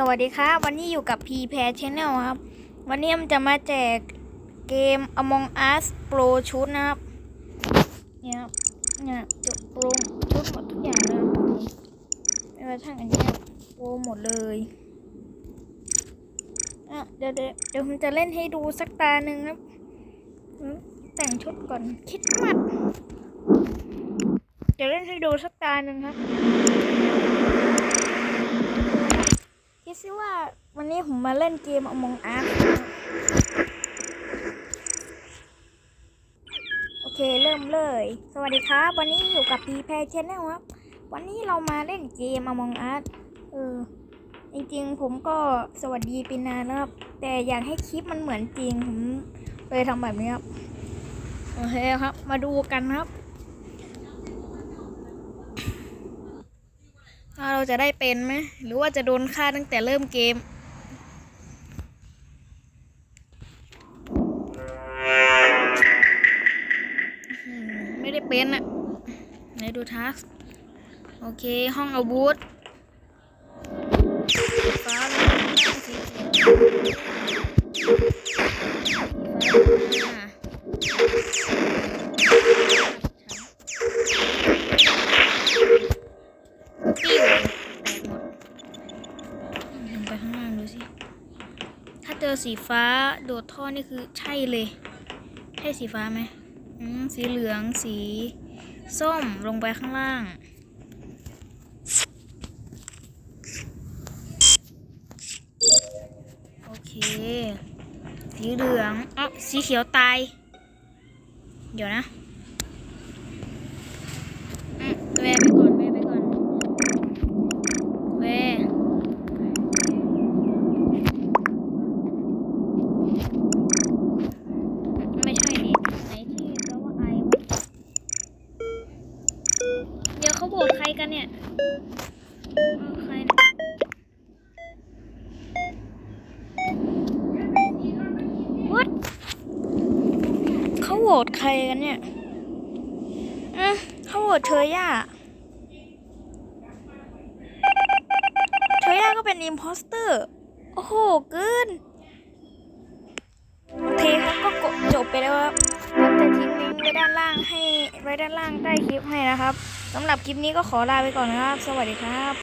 สวัสดีครับ วันนี้อยู่กับ P p a i r Channel ครับ วันนี้มันจะมาแจกเกม Among Us Pro ชุดนะครับ เนี่ยครับเนี่ยจะโปรชุดหมดทุกอย่างเลยไม่ว่าทั้งอันนี้โปรหมดเลยอะเดี๋ยวเดี๋ยวผมจะเล่นให้ดูสักตาหนึ่งครับ แต่งชุดก่อนคิดมัดเดี๋ยวเล่นให้ดูสักตาหนึ่งครับ คิดซิว่าวันนี้ ผมมาเล่นเกม Among Us โอเคเริ่มเลย สวัสดีครับ วันนี้อยู่กับ p p a i r Channel ครับ วันนี้เรามาเล่นเกม Among Us เออ จริงๆ ผมก็สวัสดีเป็นนานแล้วครับ แต่อยากให้คลิปมันเหมือนจริง ผมเลยทำแบบนี้ครับ โอเคครับ มาดูกันครับเราจะได้เป็นไหม หรือว่าจะโดนฆ่าตั้งแต่เริ่มเกม เป็นอะไหนดูทัสโอเค ห้องอาวุธฟ้าลงล่างสีเขียวฟ้าลงมาปิ้วแตกหมดอืมลงไปข้างล่างดูสิถ้าเจอสีฟ้าโดดท่อนี่คือใช่เลย ใช่สีฟ้าไหม สีเหลืองสีส้มลงไปข้างล่าง โอเค สีเหลืองอ๋อสีเขียวตาย เดี๋ยวนะอืมแวะไปก่อนแวะไปก่อนแวะไม่ใช่ดิไหนที่แปลว่าไอวะ เดี๋ยวเขาโหวตใครกันเนี่ยใครเนี่ย What เขาโหวตใครกันเนี่ยอืมเขาโหวตเธอย่าเธอย่าก็เป็นอิมพอสเตอร์ โอ้โหเกินโอเคครับก็กจบไปแล้วครับจะทิ้งลิงก์ไว้ด้านล่างให้ไว้ด้านล่างใต้คลิปให้นะครับ สำหรับคลิปนี้ก็ขอลาไปก่อนนะครับ สวัสดีครับ